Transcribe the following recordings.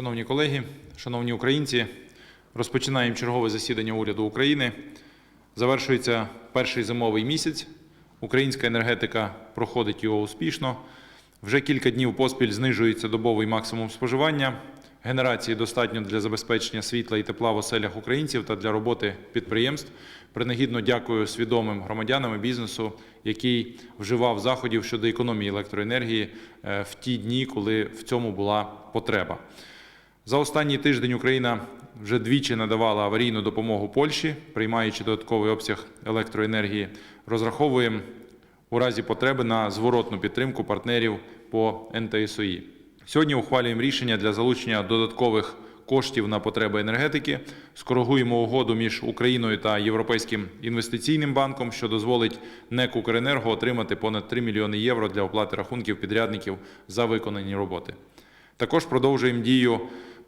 Шановні колеги, шановні українці, розпочинаємо чергове засідання уряду України. Завершується перший зимовий місяць. Українська енергетика проходить його успішно. Вже кілька днів поспіль знижується добовий максимум споживання. Генерації достатньо для забезпечення світла і тепла в оселях українців та для роботи підприємств. Принагідно дякую свідомим громадянам і бізнесу, який вживав заходів щодо економії електроенергії е, в ті дні, коли в цьому була потреба. За останній тиждень Україна вже двічі надавала аварійну допомогу Польщі, приймаючи додатковий обсяг електроенергії. Розраховуємо у разі потреби на зворотну підтримку партнерів по НТСОІ. Сьогодні ухвалюємо рішення для залучення додаткових коштів на потреби енергетики. Скоригуємо угоду між Україною та Європейським інвестиційним банком, що дозволить НЕК «Укренерго» отримати понад 3 мільйони євро для оплати рахунків підрядників за виконані роботи. Також продовжуємо дію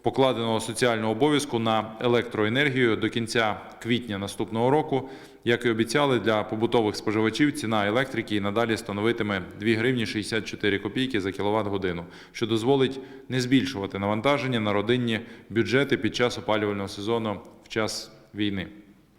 покладеного соціального обов'язку на електроенергію до кінця квітня наступного року. Як і обіцяли, для побутових споживачів ціна електрики і надалі становитиме 2 гривні 64 копійки за кіловат годину, що дозволить не збільшувати навантаження на родинні бюджети під час опалювального сезону в час війни.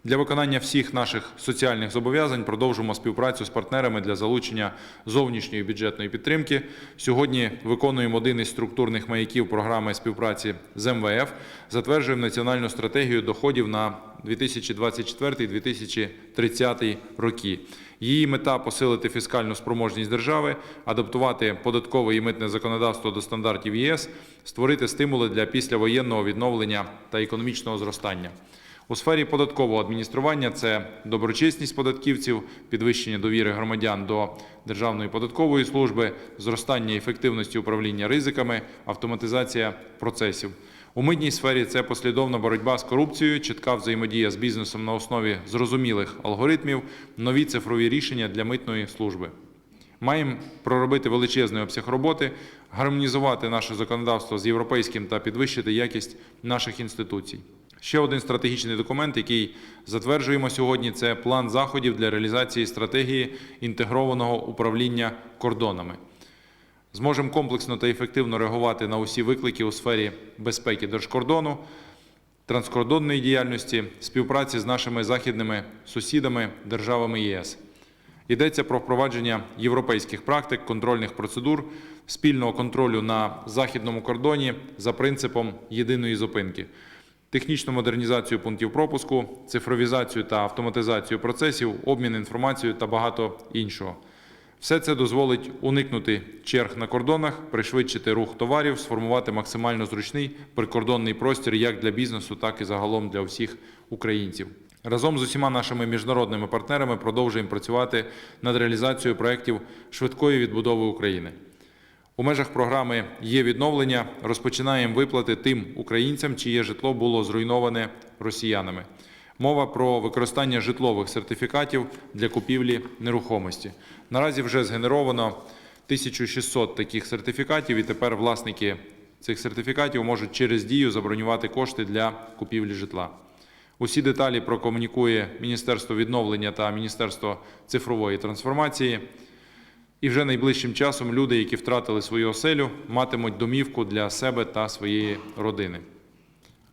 Для виконання всіх наших соціальних зобов'язань продовжуємо співпрацю з партнерами для залучення зовнішньої бюджетної підтримки. Сьогодні виконуємо один із структурних маяків програми співпраці з МВФ. Затверджуємо національну стратегію доходів на 2024-2030 роки. Її мета посилити фіскальну спроможність держави, адаптувати податкове і митне законодавство до стандартів ЄС, створити стимули для післявоєнного відновлення та економічного зростання. У сфері податкового адміністрування це доброчесність податківців, підвищення довіри громадян до Державної податкової служби, зростання ефективності управління ризиками, автоматизація процесів. У митній сфері це послідовна боротьба з корупцією, чітка взаємодія з бізнесом на основі зрозумілих алгоритмів, нові цифрові рішення для митної служби. Маємо проробити величезний обсяг роботи, гармонізувати наше законодавство з європейським та підвищити якість наших інституцій. Ще один стратегічний документ, який затверджуємо сьогодні, це план заходів для реалізації стратегії інтегрованого управління кордонами. Зможемо комплексно та ефективно реагувати на усі виклики у сфері безпеки держкордону, транскордонної діяльності, співпраці з нашими західними сусідами, державами ЄС. Йдеться про впровадження європейських практик, контрольних процедур, спільного контролю на західному кордоні за принципом єдиної зупинки, технічну модернізацію пунктів пропуску, цифровізацію та автоматизацію процесів, обмін інформацією та багато іншого. Все це дозволить уникнути черг на кордонах, пришвидшити рух товарів, сформувати максимально зручний прикордонний простір як для бізнесу, так і загалом для всіх українців. Разом з усіма нашими міжнародними партнерами продовжуємо працювати над реалізацією проєктів швидкої відбудови України. У межах програми є відновлення. Розпочинаємо виплати тим українцям, чиє житло було зруйноване росіянами. Мова про використання житлових сертифікатів для купівлі нерухомості. Наразі вже згенеровано 1600 таких сертифікатів, і тепер власники цих сертифікатів можуть через дію забронювати кошти для купівлі житла. Усі деталі прокомунікує Міністерство відновлення та Міністерство цифрової трансформації. І вже найближчим часом люди, які втратили свою оселю, матимуть домівку для себе та своєї родини.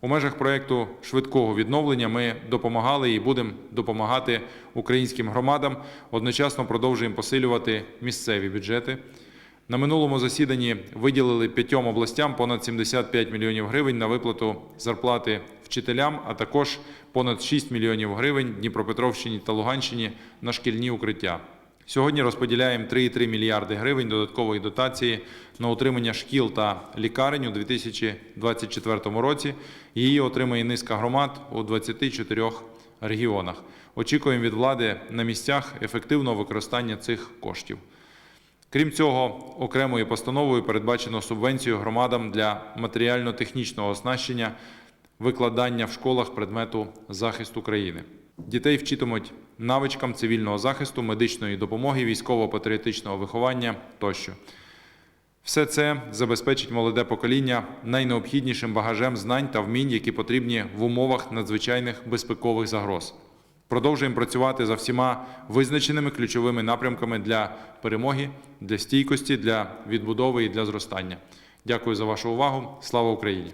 У межах проєкту швидкого відновлення ми допомагали і будемо допомагати українським громадам. Одночасно продовжуємо посилювати місцеві бюджети. На минулому засіданні виділили п'ятьом областям понад 75 мільйонів гривень на виплату зарплати вчителям, а також понад 6 мільйонів гривень Дніпропетровщині та Луганщині на шкільні укриття. Сьогодні розподіляємо 3,3 мільярди гривень додаткової дотації на утримання шкіл та лікарень у 2024 році. Її отримає низка громад у 24 регіонах. Очікуємо від влади на місцях ефективного використання цих коштів. Крім цього, окремою постановою передбачено субвенцію громадам для матеріально-технічного оснащення викладання в школах предмету захисту країни. Дітей вчитимуть навичкам цивільного захисту, медичної допомоги, військово-патріотичного виховання тощо. Все це забезпечить молоде покоління найнеобхіднішим багажем знань та вмінь, які потрібні в умовах надзвичайних безпекових загроз. Продовжуємо працювати за всіма визначеними ключовими напрямками для перемоги, для стійкості, для відбудови і для зростання. Дякую за вашу увагу. Слава Україні!